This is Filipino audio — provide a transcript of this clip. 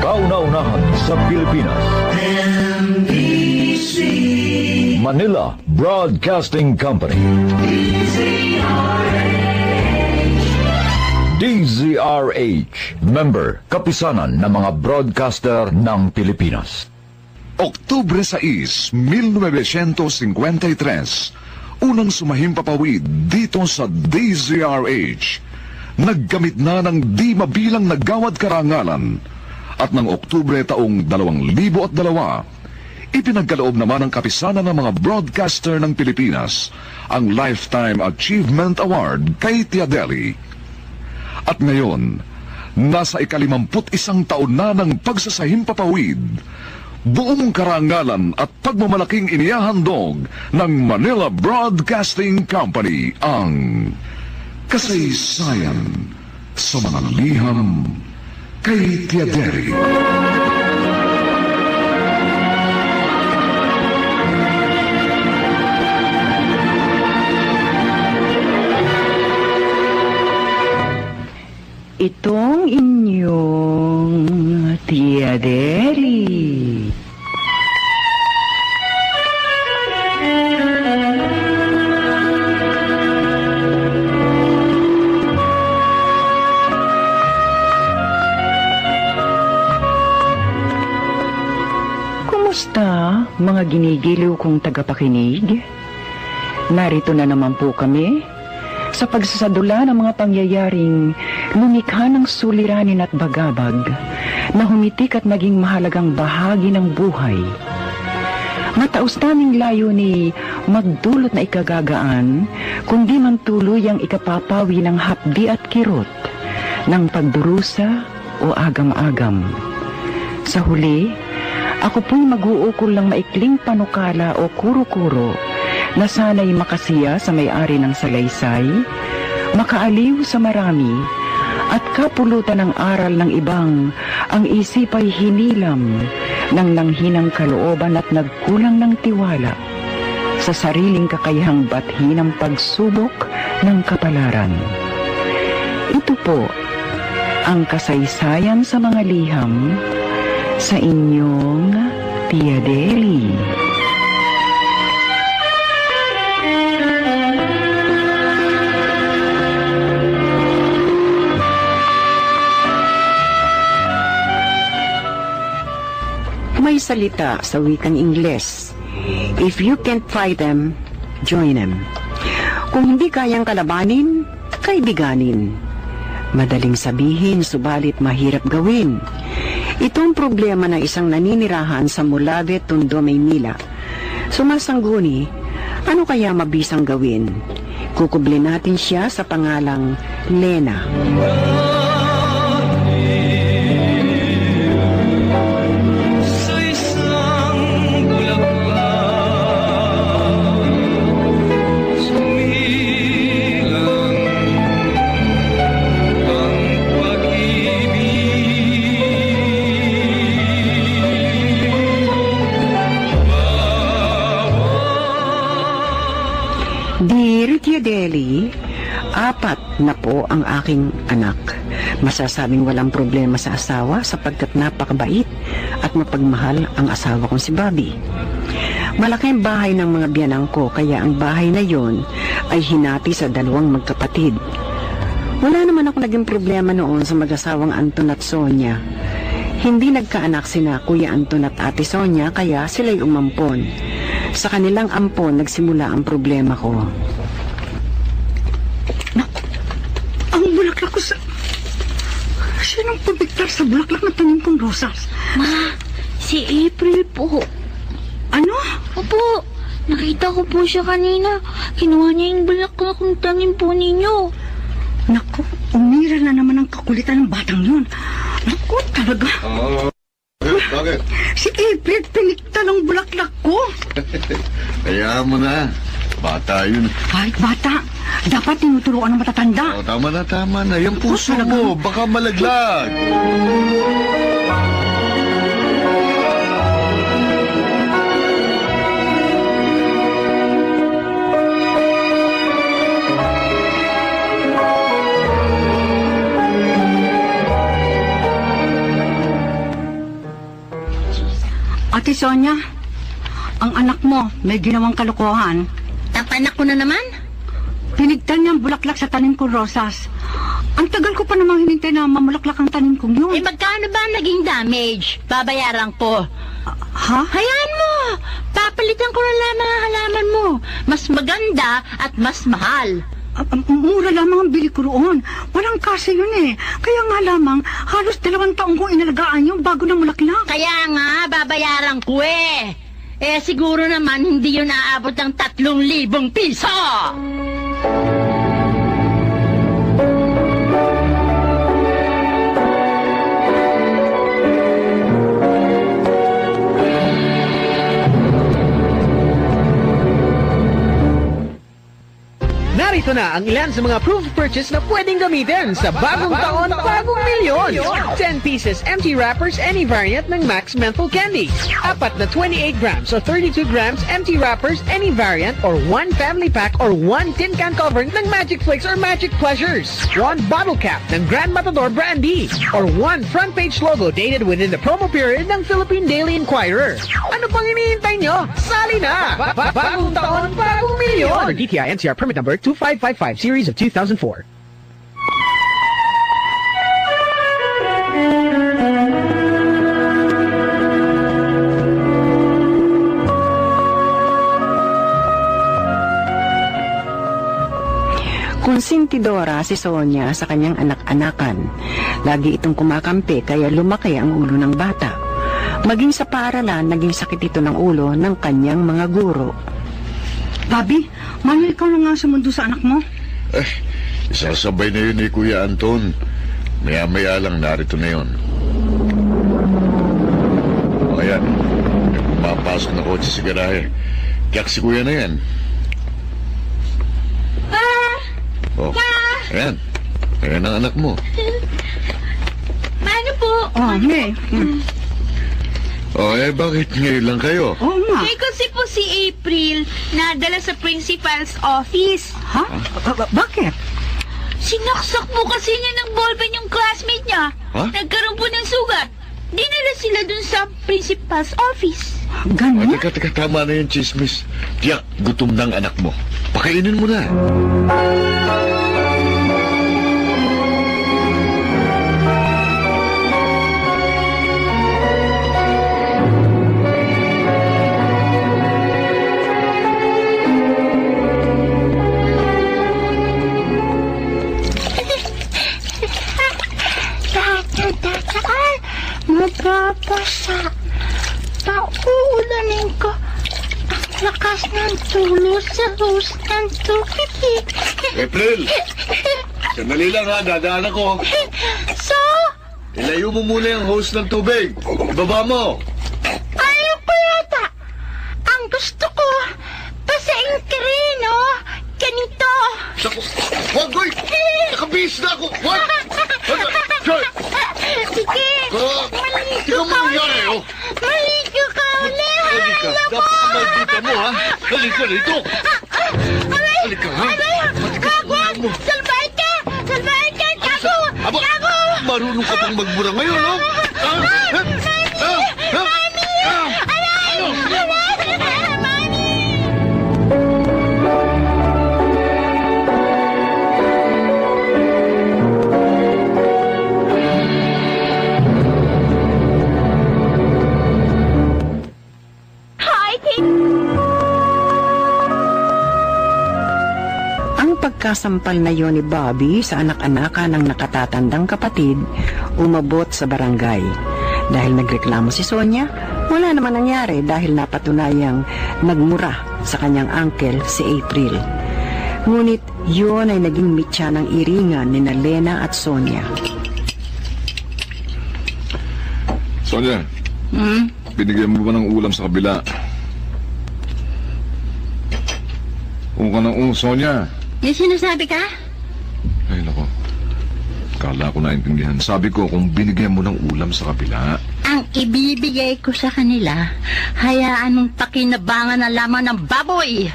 Kauna-unahan sa Pilipinas. Manila Broadcasting Company. DZRH. Member, kapisanan ng mga broadcaster ng Pilipinas. Oktubre 6, 1953, unang sumahimpapawid dito sa DZRH. Naggamit na ng di mabilang nagawad karangalan at ng Oktubre taong 2002, ipinagkaloob naman ng kapisanan ng mga broadcaster ng Pilipinas ang Lifetime Achievement Award kay Tiadeli. At ngayon, nasa ikalimamput isang taon na ng pagsasahimpapawid, buong karangalan at pagmamalaking inihahandog ng Manila Broadcasting Company ang kasaysayan sa mga liham kay Tiaderi. Itong inyong Tia Kumusta, mga ginigiliw kong tagapakinig? Narito na naman po kami sa pagsasadula ng mga pangyayaring lumikha ng suliranin at bagabag na humitik at naging mahalagang bahagi ng buhay. Mataos naming layo ni magdulot na ikagagaan, kundi man tuluyang ikapapawi ng hapdi at kirot ng pagdurusa o agam-agam. Sa huli, ako po'y mag-uukol ng maikling panukala o kuro-kuro na sana'y makasiya sa may-ari ng salaysay, makaaliw sa marami, at kapulutan ng aral ng ibang ang isip ay hinilam ng nanghinang kalooban at nagkulang ng tiwala sa sariling kakayahang bathi ng pagsubok ng kapalaran. Ito po ang kasaysayan sa mga liham sa inyong Tia Deli. May salita sa wikang Ingles. If you can't fight them, join them. Kung hindi kayang kalabanin, kaibiganin. Madaling sabihin, subalit mahirap gawin. Itong problema ng isang naninirahan sa Mulave, Tondo, Maynila. Sumasangguni, ano kaya mabisang gawin? Kukublin natin siya sa pangalang Lena. Sa apat na po ang aking anak. Masasabing walang problema sa asawa sapagkat napakabait at mapagmahal ang asawa kong si Bobby. Malaki ang bahay ng mga biyanang ko kaya ang bahay na yon ay hinati sa dalawang magkapatid. Wala naman ako naging problema noon sa mag-asawang Anton at Sonia. Hindi nagkaanak sina Kuya Anton at Ate Sonia kaya sila'y umampon. Sa kanilang ampon nagsimula ang problema ko. Ang bulaklak ko sa... Sinong pabigtar sa bulaklak na tanim kong rosas? Ma, si April po. Ano? Opo, nakita ko po siya kanina. Kinuha niya yung bulaklak ng tanim po ninyo. Naku, umira na naman ang kakulitan ng batang yun. Naku, talaga. Bakit? Si April pinikta ng bulaklak ko. Kaya mo na. Bata yun. Kahit bata, dapat tinuturuan ng matatanda. Oh, tama na, tama na. Yung puso mo, baka malaglag. Ate Sonia, ang anak mo may ginawang kalokohan. Ang anak ko na naman? Pinigtan niya ang bulaklak sa tanim kong rosas. Ang tagal ko pa namang hinintay na mamulaklak ang tanim kong yun. Eh, magkano ba ang naging damage? Babayaran ko. ha? Hayaan mo! Papalitan ko na lang mga halaman mo. Mas maganda at mas mahal. Ah, ah, mura lamang ang bili ko roon. Walang kasi yun eh. Kaya nga lamang, halos dalawang taong kong inalagaan yun bago na mulaklak. Kaya nga, babayaran ko eh. Eh, siguro naman hindi yun aabot ng tatlong libong piso. Narito na ang ilan sa mga proof of purchase na pwedeng gamitin sa bagong taon, bagong milyon. 10 pieces empty wrappers any variant ng Max Menthol Candy. Apat na 28 grams o 32 grams empty wrappers any variant or one family pack or one tin can cover ng Magic Flakes or Magic Pleasures. One bottle cap ng Grand Matador Brandy or one front page logo dated within the promo period ng Philippine Daily Inquirer. Ano pang iniintay nyo? Sali na! Ba- ba- bagong taon, bagong milyon! DTI NCR permit number 2555 series of 2004. Konsentidora si Sonia sa kanyang anak-anakan. Lagi itong kumakampi kaya lumaki ang ulo ng bata. Maging sa paaralan, naging sakit ito ng ulo ng kanyang mga guro. Bobby, Manuel, ikaw na nga sumundo sa anak mo. Eh, isasabay na yun ni Kuya Anton. Maya-maya lang narito na yun. O ayan, pumapasok na kotse sa garahe. Tiyak si Kuya na yan. Oh, ayan. Ayan ang anak mo. Ano po? Oh, May. Hmm. Oh, eh bakit ngayon lang kayo? Oo nga. Eh, kasi po si April nadala sa principal's office. Ha? Ba- ba- bakit? Sinaksak po kasi niya ng ballpen yung classmate niya. Ha? Nagkaroon po ng sugat. Dinala sila dun sa principal's office. Oh, Ganon? teka, teka, tama na yung chismis. Tiyak, gutom ng anak mo. Pakainin mo na. Pauulanin ko. Ang lakas ng tulo sa hose ng tubig. April! Sandali lang ha, dadaan ako. So, Ilayo mo muna yung hose ng tubig. Ibaba mo. ayaw ko yata. Ang gusto ko, pasain ka rin, oh. Ganito. Naku, wag, oy! Nakabihis na ako! Wag! Wag! Sir! Sige, Ah, tingnan mo nangyari, oh! maligo maldita mo, ha? Halika rito! Halika, ha? Wag, wag! Salbahe ka! Salbahe ka! Gago! Aba, Gago! marunong ka pang magmura ngayon? Ha? Ang pagkasampal na yon ni Bobby sa anak-anakan ng nakatatandang kapatid umabot sa barangay. Dahil nagreklamo si Sonia, wala naman nangyari dahil napatunayang nagmura sa kanyang uncle si April. Ngunit yun ay naging mitya ng iringan ni Lena at Sonia. Sonia, Hmm? binigyan mo ba ng ulam sa kabila? Oo ka ng oo, Sonia. May sinasabi ka? Ay, nako. Kala ko naintindihan. Sabi ko, kung binigyan mo ng ulam sa kabila, Ang ibibigay ko sa kanila, hayaan mong pakinabangan na lamang ng baboy.